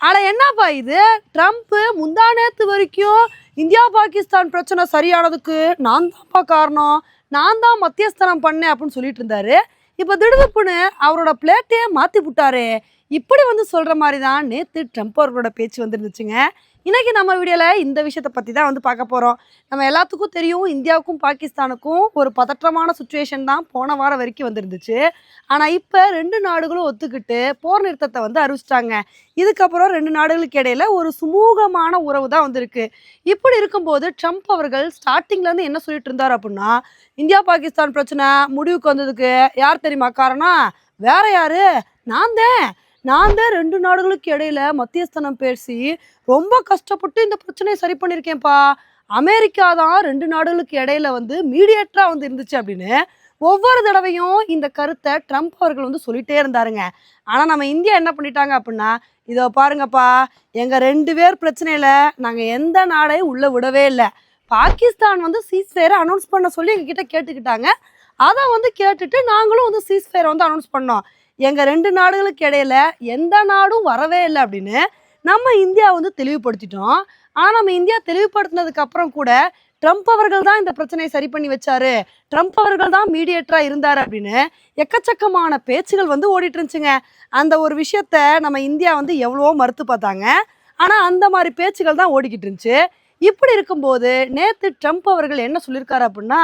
ஆனால் என்னப்பா இது? ட்ரம்ப்பு முந்தா நேற்று வரைக்கும் இந்தியா பாகிஸ்தான் பிரச்சனை சரியானதுக்கு நான் தான்ப்பா காரணம். நான் தான் மத்தியஸ்தனம் பண்ணேன் அப்படின்னு சொல்லிட்டு இருந்தாரு. இப்போ திடுதுப்புன்னு அவரோட பிளேட்டையே மாற்றி விட்டாரே இப்படி வந்து சொல்கிற மாதிரி தான் நேற்று ட்ரம்ப் அவர்களோட பேச்சு வந்துருந்துச்சுங்க. இன்றைக்கி நம்ம வீடியோவில் இந்த விஷயத்தை பற்றி தான் வந்து பார்க்க போகிறோம் நம்ம எல்லாத்துக்கும் தெரியும் இந்தியாவுக்கும் பாகிஸ்தானுக்கும் ஒரு பதற்றமான சுச்சுவேஷன் தான் போன வாரம் வரைக்கும் வந்துருந்துச்சு. ஆனால் இப்போ ரெண்டு நாடுகளும் ஒத்துக்கிட்டு போர் நிறுத்தத்தை வந்து அறிவிச்சிட்டாங்க. இதுக்கப்புறம் ரெண்டு நாடுகளுக்கு இடையில ஒரு சுமூகமான உறவு தான் வந்திருக்கு. இப்படி இருக்கும்போது ட்ரம்ப் அவர்கள் ஸ்டார்டிங்லேருந்து என்ன சொல்லிட்டு இருந்தார் அப்படின்னா இந்தியா பாகிஸ்தான் பிரச்சனை முடிவுக்கு வந்ததுக்கு யார் தெரியுமா காரணம்? வேற யாரு? நான் தான். நான் தான் ரெண்டு நாடுகளுக்கு இடையில மத்தியஸ்தனம் பேசி ரொம்ப கஷ்டப்பட்டு இந்த பிரச்சனையை சரி பண்ணியிருக்கேன்ப்பா. அமெரிக்கா தான் ரெண்டு நாடுகளுக்கு இடையில வந்து மீடியேட்டரா வந்து இருந்துச்சு அப்படின்னு ஒவ்வொரு தடவையும் இந்த கருத்தை ட்ரம்ப் அவர்கள் வந்து சொல்லிட்டே இருந்தாருங்க. ஆனால் நம்ம இந்தியா என்ன பண்ணிட்டாங்க அப்படின்னா இதோ பாருங்கப்பா எங்கள் ரெண்டு பேர் பிரச்சனையில் நாங்கள் எந்த நாடையும் உள்ள விடவே இல்லை. பாகிஸ்தான் வந்து சீஸ்ஃபேரை அனௌன்ஸ் பண்ண சொல்லி எங்ககிட்ட கேட்டுக்கிட்டாங்க. அதை வந்து கேட்டுட்டு நாங்களும் வந்து சீஸ்ஃபேரை வந்து அனௌன்ஸ் பண்ணோம். எங்கள் ரெண்டு நாடுகளுக்கு இடையில எந்த நாடும் வரவே இல்லை அப்படின்னு நம்ம இந்தியா வந்து தெளிவுபடுத்திட்டோம். ஆனால் நம்ம இந்தியா தெளிவுபடுத்தினதுக்கு அப்புறம் கூட ட்ரம்ப் அவர்கள் தான் இந்த பிரச்சனையை சரி பண்ணி வச்சாரு. ட்ரம்ப் அவர்கள் தான் மீடியேட்டராக இருந்தார் அப்படின்னு எக்கச்சக்கமான பேச்சுகள் வந்து ஓடிட்டு இருந்துச்சுங்க. அந்த ஒரு விஷயத்த நம்ம இந்தியா வந்து எவ்வளவோ மறுத்து பார்த்தாங்க. ஆனால் அந்த மாதிரி பேச்சுகள் தான் ஓடிக்கிட்டு இருந்துச்சு. இப்படி இருக்கும்போது நேற்று ட்ரம்ப் அவர்கள் என்ன சொல்லியிருக்காரு அப்படின்னா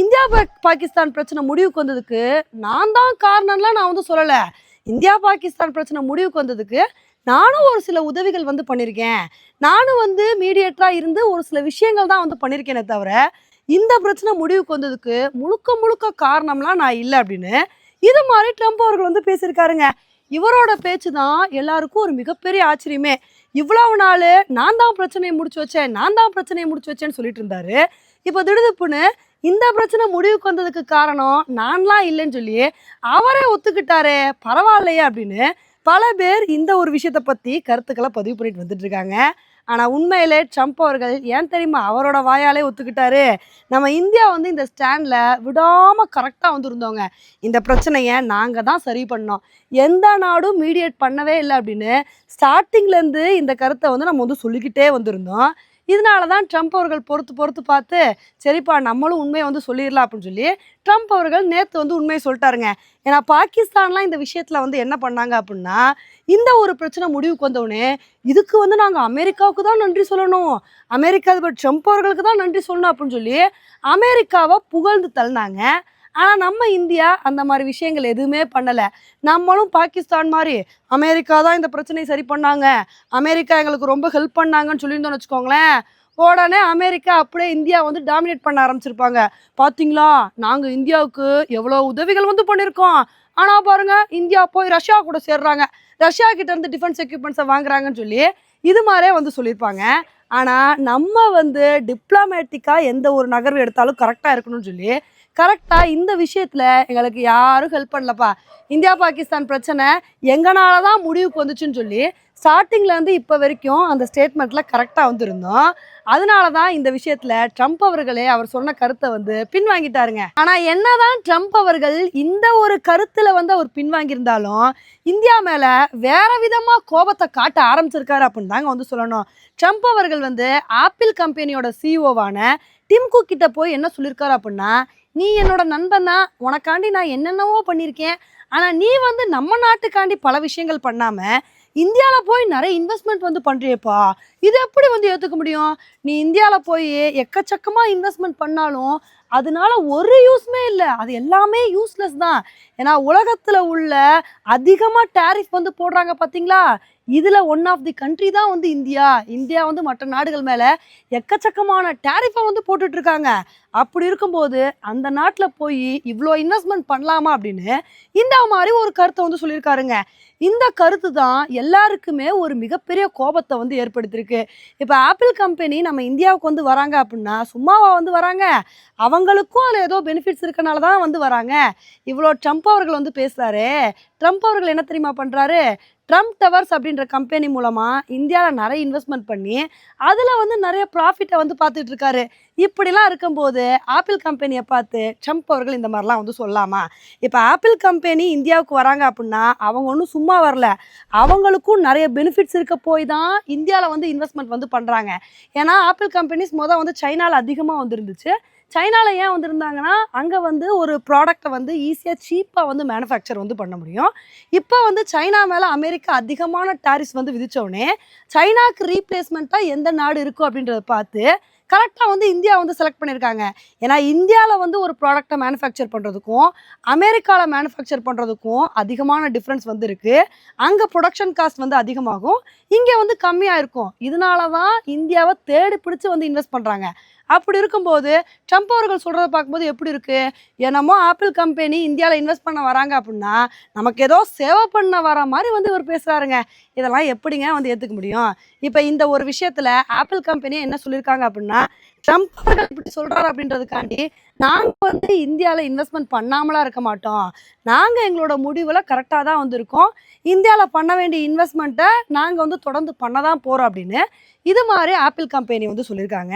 இந்தியா பாகிஸ்தான் பிரச்சனை முடிவுக்கு வந்ததுக்கு நான் தான் காரணம்லாம் நான் வந்து சொல்லலை. இந்தியா பாகிஸ்தான் பிரச்சனை முடிவுக்கு வந்ததுக்கு நானும் ஒரு சில உதவிகள் வந்து பண்ணியிருக்கேன் நானும் வந்து மீடியேட்டராக இருந்து ஒரு சில விஷயங்கள் தான் வந்து பண்ணியிருக்கேனே தவிர இந்த பிரச்சனை முடிவுக்கு வந்ததுக்கு முழுக்க முழுக்க காரணம்லாம் நான் இல்லை அப்படின்னு இது மாதிரி ட்ரம்ப் அவர்கள் வந்து பேசியிருக்காருங்க. இவரோட பேச்சு தான் எல்லாருக்கும் ஒரு மிகப்பெரிய ஆச்சரியமே. இவ்வளவு நாள் நான் தான் பிரச்சனையை முடிச்சு வச்சேன் நான் தான் பிரச்சனையை முடிச்சு வச்சேன்னு சொல்லிட்டு இருந்தாரு. இப்போ திடுதுப்புன்னு இந்த பிரச்சனை முடிவுக்கு வந்ததுக்கு காரணம் நான்லாம் இல்லைன்னு சொல்லி அவரே ஒத்துக்கிட்டாரே பரவாயில்லையே அப்படின்னு பல பேர் இந்த ஒரு விஷயத்தை பற்றி கருத்துக்களை பதிவு பண்ணிட்டு வந்துட்டு இருக்காங்க ஆனால் உண்மையிலே ட்ரம்ப் அவர்கள் ஏன் தெரியுமா அவரோட வாயாலே ஒத்துக்கிட்டாரு? நம்ம இந்தியா வந்து இந்த ஸ்டாண்டில் விடாமல் கரெக்டாக வந்துருந்தோங்க இந்த பிரச்சனையை நாங்கள் தான் சரி பண்ணோம். எந்த நாடும் மீடியேட் பண்ணவே இல்லை அப்படின்னு ஸ்டார்டிங்லேருந்து இந்த கருத்தை வந்து நம்ம வந்து சொல்லிக்கிட்டே வந்திருந்தோம். இதனால தான் ட்ரம்ப் அவர்கள் பொறுத்து பொறுத்து பார்த்து சரிப்பா நம்மளும் உண்மையை வந்து சொல்லிடலாம் அப்படின்னு சொல்லி ட்ரம்ப் அவர்கள் நேற்று வந்து உண்மையை சொல்லிட்டாருங்க. ஏன்னா பாகிஸ்தான்லாம் இந்த விஷயத்தில் வந்து என்ன பண்ணாங்க அப்படின்னா இந்த ஒரு பிரச்சனை முடிவுக்கு வந்தவுடனே இதுக்கு வந்து நாங்கள் அமெரிக்காவுக்கு தான் நன்றி சொல்லணும். அமெரிக்கா அதிபர் ட்ரம்ப் அவர்களுக்கு தான் நன்றி சொல்லணும் அப்படின்னு சொல்லி அமெரிக்காவை புகழ்ந்து தள்ளினாங்க. ஆனால் நம்ம இந்தியா அந்த மாதிரி விஷயங்கள் எதுவுமே பண்ணலை. நம்மளும் பாகிஸ்தான் மாதிரி அமெரிக்கா தான் இந்த பிரச்சனையை சரி பண்ணாங்க. அமெரிக்கா எங்களுக்கு ரொம்ப ஹெல்ப் பண்ணாங்கன்னு சொல்லியிருந்தோம்னு வச்சுக்கோங்களேன். உடனே அமெரிக்கா அப்படியே இந்தியா வந்து டாமினேட் பண்ண ஆரம்பிச்சிருப்பாங்க. பார்த்தீங்களா நாங்கள் இந்தியாவுக்கு எவ்வளோ உதவிகள் வந்து பண்ணியிருக்கோம் ஆனால் பாருங்க இந்தியா போய் ரஷ்யா கூட சேர்றாங்க. ரஷ்யா கிட்ட இருந்து டிஃபென்ஸ் எக்யூப்மெண்ட்ஸை வாங்குறாங்கன்னு சொல்லி இது மாதிரியே வந்து சொல்லியிருப்பாங்க. ஆனால் நம்ம வந்து டிப்ளமேட்டிக்காக எந்த ஒரு நகர்வு எடுத்தாலும் கரெக்டாக இருக்கணும்னு சொல்லி கரெக்டாக இந்த விஷயத்தில் எங்களுக்கு யாரும் ஹெல்ப் பண்ணலப்பா. இந்தியா பாகிஸ்தான் பிரச்சனை எங்கனால தான் முடிவுக்கு வந்துச்சுன்னு சொல்லி ஸ்டார்டிங்லேருந்து இப்போ வரைக்கும் அந்த ஸ்டேட்மெண்ட்டில் கரெக்டாக வந்திருந்தோம். அதனால தான் இந்த விஷயத்தில் ட்ரம்ப் அவர்களே அவர் சொன்ன கருத்தை வந்து பின்வாங்கிட்டாருங்க. ஆனால் என்னதான் ட்ரம்ப் அவர்கள் இந்த ஒரு கருத்தில் வந்து அவர் பின்வாங்கியிருந்தாலும் இந்தியா மேலே வேற விதமாக கோபத்தை காட்ட ஆரம்பிச்சிருக்காரு அப்படின்னு தாங்க வந்து சொல்லணும். ட்ரம்ப் அவர்கள் வந்து ஆப்பிள் கம்பெனியோட சிஇஓவான டிம் கிட்ட போய் என்ன சொல்லியிருக்காரு அப்படின்னா நீ என்னோட நண்பன் தான். உனக்காண்டி நான் என்னென்னவோ பண்ணியிருக்கேன் ஆனால் நீ வந்து நம்ம நாட்டுக்காண்டி பல விஷயங்கள் பண்ணாமல் இந்தியாவில் போய் நிறைய இன்வெஸ்ட்மெண்ட் வந்து பண்ணுறியப்பா இது எப்படி வந்து ஏற்றுக்க முடியும்? நீ இந்தியாவில் போய் எக்கச்சக்கமாக இன்வெஸ்ட்மெண்ட் பண்ணாலும் அதனால ஒரு யூஸ்மே இல்லை. அது எல்லாமே யூஸ்லெஸ் தான். ஏன்னா உலகத்தில் உள்ள அதிகமாக டேரிஃப் வந்து போடுறாங்க பார்த்தீங்களா இதில் ஒன் ஆஃப் தி கண்ட்ரி தான் வந்து இந்தியா. இந்தியா வந்து மற்ற நாடுகள் மேலே எக்கச்சக்கமான டேரிஃபை வந்து போட்டுட்ருக்காங்க அப்படி இருக்கும்போது அந்த நாட்டில் போய் இவ்வளோ இன்வெஸ்ட்மெண்ட் பண்ணலாமா அப்படின்னு இந்த மாதிரி ஒரு கருத்தை வந்து சொல்லியிருக்காருங்க. இந்த கருத்து தான் எல்லாருக்குமே ஒரு மிகப்பெரிய கோபத்தை வந்து ஏற்படுத்தியிருக்கு. இப்போ ஆப்பிள் கம்பெனி நம்ம இந்தியாவுக்கு வந்து வராங்க அப்படின்னா சும்மாவா வந்து வராங்க? அவங்களுக்கும் அதில் ஏதோ பெனிஃபிட்ஸ் இருக்கனால தான் வந்து வராங்க. இவ்வளோ ட்ரம்ப் அவர்கள் வந்து பேசுகிறாரு ட்ரம்ப் அவர்கள் என்ன தெரியுமா பண்ணுறாரு ட்ரம்ப் டவர்ஸ் அப்படின்ற கம்பெனி மூலமாக இந்தியாவில் நிறைய இன்வெஸ்ட்மெண்ட் பண்ணி அதில் வந்து நிறைய ப்ராஃபிட்டை வந்து பார்த்துட்ருக்காரு இப்படிலாம் இருக்கும்போது ஆப்பிள் கம்பெனியை பார்த்து ட்ரம்ப் அவர்கள் இந்த மாதிரிலாம் வந்து சொல்லாமா? இப்போ ஆப்பிள் கம்பெனி இந்தியாவுக்கு வராங்க அப்படின்னா அவங்க ஒன்றும் சும்மா வரல. அவங்களுக்கும் நிறைய பெனிஃபிட்ஸ் இருக்க போய் தான் இந்தியாவில் வந்து இன்வெஸ்ட்மெண்ட் வந்து பண்ணுறாங்க ஏன்னா ஆப்பிள் கம்பெனிஸ் மொதல் வந்து சைனாவில் அதிகமாக வந்துருந்துச்சு. சைனாவில் ஏன் வந்திருந்தாங்கன்னா அங்கே வந்து ஒரு ப்ராடக்ட்டை வந்து ஈஸியாக சீப்பாக வந்து மேனுஃபேக்சர் வந்து பண்ண முடியும். இப்போ வந்து சைனா மேலே அமெரிக்கா அதிகமான டாரிஸ் வந்து விதித்தோடனே சைனாக்கு ரீப்ளேஸ்மெண்ட்டாக எந்த நாடு இருக்கும் அப்படின்றத பார்த்து கரெக்டாக வந்து இந்தியா வந்து செலக்ட் பண்ணியிருக்காங்க ஏன்னா இந்தியாவில் வந்து ஒரு ப்ராடக்ட்டை மேனுஃபேக்சர் பண்ணுறதுக்கும் அமெரிக்காவில் மேனுஃபேக்சர் பண்ணுறதுக்கும் அதிகமான டிஃப்ரென்ஸ் வந்து இருக்குது அங்கே ப்ரொடக்ஷன் காஸ்ட் வந்து அதிகமாகும். இங்கே வந்து கம்மியாக இருக்கும். இதனால தான் இந்தியாவை தேடி பிடிச்சி வந்து இன்வெஸ்ட் பண்ணுறாங்க அப்படி இருக்கும்போது ட்ரம்ப் அவர்கள் சொல்கிறத பார்க்கும்போது எப்படி இருக்குது என்னமோ ஆப்பிள் கம்பெனி இந்தியாவில் இன்வெஸ்ட் பண்ண வராங்க அப்படின்னா நமக்கு ஏதோ சேவை பண்ண வர மாதிரி வந்து இவர் பேசுகிறாருங்க இதெல்லாம் எப்படிங்க வந்து ஏற்றுக்க முடியும்? இப்போ இந்த ஒரு விஷயத்தில் ஆப்பிள் கம்பெனி என்ன சொல்லியிருக்காங்க அப்படின்னா ட்ரம்ப் அவர்கள் இப்படி சொல்கிறாரு அப்படின்றதுக்காண்டி நாங்கள் வந்து இந்தியாவில் இன்வெஸ்ட்மெண்ட் பண்ணாமலாம் இருக்க மாட்டோம். நாங்கள் எங்களோட முடிவில் கரெக்டாக தான் வந்திருக்கோம். இந்தியாவில் பண்ண வேண்டிய இன்வெஸ்ட்மெண்ட்டை நாங்கள் வந்து தொடர்ந்து பண்ண தான் போகிறோம் அப்படின்னு இது மாதிரி ஆப்பிள் கம்பெனி வந்து சொல்லியிருக்காங்க.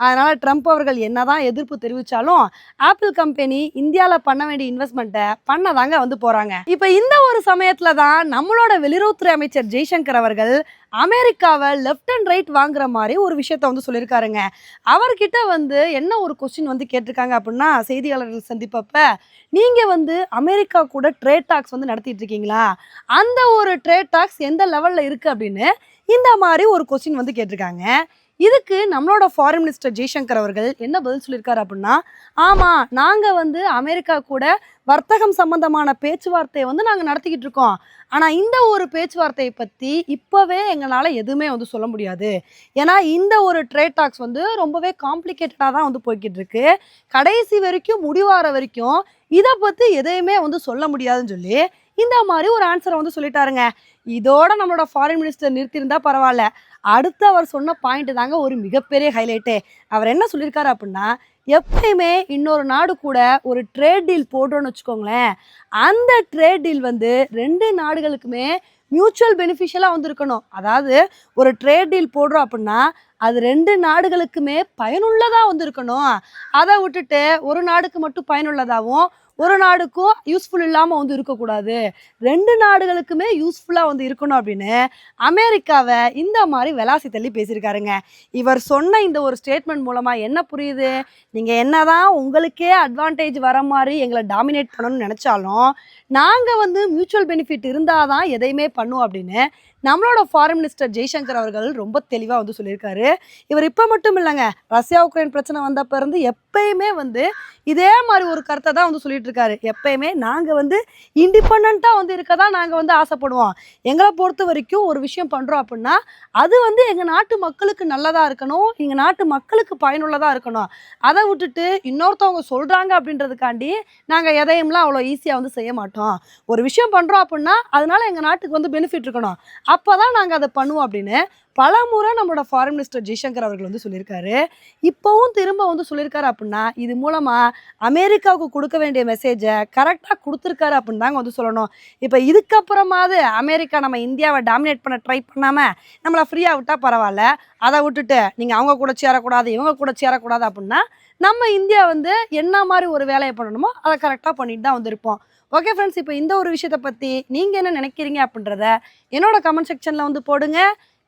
அதனால் ட்ரம்ப் அவர்கள் என்னதான் எதிர்ப்பு தெரிவித்தாலும் ஆப்பிள் கம்பெனி இந்தியாவில் பண்ண வேண்டிய இன்வெஸ்ட்மெண்ட்டை பண்ணதாங்க வந்து போகிறாங்க இப்போ இந்த ஒரு சமயத்தில் தான் நம்மளோட வெளியுறவுத்துறை அமைச்சர் ஜெய்சங்கர் அவர்கள் அமெரிக்காவை லெஃப்ட் அண்ட் ரைட் வாங்குற மாதிரி ஒரு விஷயத்த வந்து சொல்லியிருக்காருங்க. அவர்கிட்ட வந்து என்ன ஒரு கொஸ்டின் வந்து கேட்டிருக்காங்க அப்படின்னா செய்தியாளர்கள் சந்திப்பப்ப நீங்கள் வந்து அமெரிக்கா கூட ட்ரேட் டாக்ஸ் வந்து நடத்திட்டு இருக்கீங்களா? அந்த ஒரு ட்ரேட் டாக்ஸ் எந்த லெவலில் இருக்குது அப்படின்னு இந்த மாதிரி ஒரு கொஸ்டின் வந்து கேட்டிருக்காங்க. இதுக்கு நம்மளோட ஃபாரின் மினிஸ்டர் ஜெய்சங்கர் அவர்கள் என்ன பதில் சொல்லியிருக்காரு அப்படின்னா ஆமாம் நாங்கள் வந்து அமெரிக்கா கூட வர்த்தகம் சம்பந்தமான பேச்சுவார்த்தையை வந்து நாங்கள் நடத்திக்கிட்டு இருக்கோம். ஆனால் இந்த ஒரு பேச்சுவார்த்தையை பற்றி இப்போவே எங்களால் எதுவுமே வந்து சொல்ல முடியாது. ஏன்னா இந்த ஒரு ட்ரேட் டாக்ஸ் வந்து ரொம்பவே காம்ப்ளிகேட்டடாக தான் வந்து போய்கிட்டு இருக்கு. கடைசி வரைக்கும் முடிவார வரைக்கும் இதை பற்றி எதையுமே வந்து சொல்ல முடியாதுன்னு சொல்லி இந்த மாதிரி ஒரு ஆன்சரை வந்து சொல்லிட்டாருங்க. இதோட நம்மளோட ஃபாரின் மினிஸ்டர் நிறுத்தியிருந்தா பரவாயில்ல. அடுத்து அவர் சொன்ன பாயிண்ட் தாங்க ஒரு மிகப்பெரிய ஹைலைட்டே அவர் என்ன சொல்லியிருக்காரு அப்படின்னா எப்பயுமே இன்னொரு நாடு கூட ஒரு ட்ரேட் டீல் போடுறோன்னு வச்சுக்கோங்களேன். அந்த ட்ரேட் டீல் வந்து ரெண்டு நாடுகளுக்குமே மியூச்சுவல் பெனிஃபிஷியலாக வந்திருக்கணும். அதாவது ஒரு ட்ரேட் டீல் போடுறோம் அப்படின்னா அது ரெண்டு நாடுகளுக்குமே பயனுள்ளதாக வந்திருக்கணும். அதை விட்டுட்டு ஒரு நாடுக்கு மட்டும் பயனுள்ளதாகவும் ஒரு நாடுக்கும் யூஸ்ஃபுல் இல்லாமல் வந்து இருக்கக்கூடாது. ரெண்டு நாடுகளுக்குமே யூஸ்ஃபுல்லாக வந்து இருக்கணும் அப்படின்னு அமெரிக்காவை இந்த மாதிரி விளாசி தள்ளி பேசியிருக்காருங்க. இவர் சொன்ன இந்த ஒரு ஸ்டேட்மெண்ட் மூலமாக என்ன புரியுது? நீங்கள் என்ன தான் உங்களுக்கே அட்வான்டேஜ் வர மாதிரி எங்களை டாமினேட் பண்ணணும்னு நினச்சாலும் நாங்கள் வந்து மியூச்சுவல் பெனிஃபிட் இருந்தால் தான் எதையுமே பண்ணுவோம் அப்படின்னு நம்மளோட ஃபாரின் மினிஸ்டர் ஜெய்சங்கர் அவர்கள் ரொம்ப தெளிவாக வந்து சொல்லியிருக்காரு. இவர் இப்போ மட்டும் இல்லைங்க ரஷ்யா உக்ரைன் பிரச்சனை வந்தப்போ இருந்து எப்பயுமே வந்து இதே மாதிரி ஒரு கருத்தை தான் வந்து சொல்லிட்டு இருக்காரு எப்பயுமே நாங்கள் வந்து இண்டிபெண்ட்டாக வந்து இருக்க தான் நாங்கள் வந்து ஆசைப்படுவோம். எங்களை பொறுத்த வரைக்கும் ஒரு விஷயம் பண்ணுறோம் அப்படின்னா அது வந்து எங்கள் நாட்டு மக்களுக்கு நல்லதாக இருக்கணும் எங்கள் நாட்டு மக்களுக்கு பயனுள்ளதாக இருக்கணும். அதை விட்டுட்டு இன்னொருத்தவங்க சொல்கிறாங்க அப்படின்றதுக்காண்டி நாங்கள் எதையும்லாம் அவ்வளோ ஈஸியாக வந்து செய்ய மாட்டோம். ஒரு விஷயம் பண்ணுறோம் அப்படின்னா அதனால எங்கள் நாட்டுக்கு வந்து பெனிஃபிட் இருக்கணும். அப்போ தான் நாங்கள் அதை பண்ணுவோம் அப்படின்னு பல முறை நம்மளோட ஃபாரின் மினிஸ்டர் ஜெய்சங்கர் அவர்கள் வந்து சொல்லியிருக்காரு. இப்போவும் திரும்ப வந்து சொல்லியிருக்காரு அப்படின்னா இது மூலமாக அமெரிக்காவுக்கு கொடுக்க வேண்டிய மெசேஜை கரெக்டாக கொடுத்துருக்காரு அப்படின்னு தாங்க வந்து சொல்லணும். இப்போ இதுக்கப்புறமாவது அமெரிக்கா நம்ம இந்தியாவை டாமினேட் பண்ண ட்ரை பண்ணாமல் நம்மளை ஃப்ரீயாக விட்டால் பரவாயில்ல. அதை விட்டுட்டு நீங்கள் அவங்க கூட சேரக்கூடாது இவங்க கூட சேரக்கூடாது அப்படின்னா நம்ம இந்தியா வந்து என்ன மாதிரி ஒரு வேலையை பண்ணணுமோ அதை கரெக்டாக பண்ணிட்டு தான் வந்திருப்போம். ஓகே ஃப்ரெண்ட்ஸ் இப்போ இந்த ஒரு விஷயத்தை பற்றி நீங்கள் என்ன நினைக்கிறீங்க அப்படின்றத என்னோட கமெண்ட் செக்ஷனில் வந்து போடுங்க.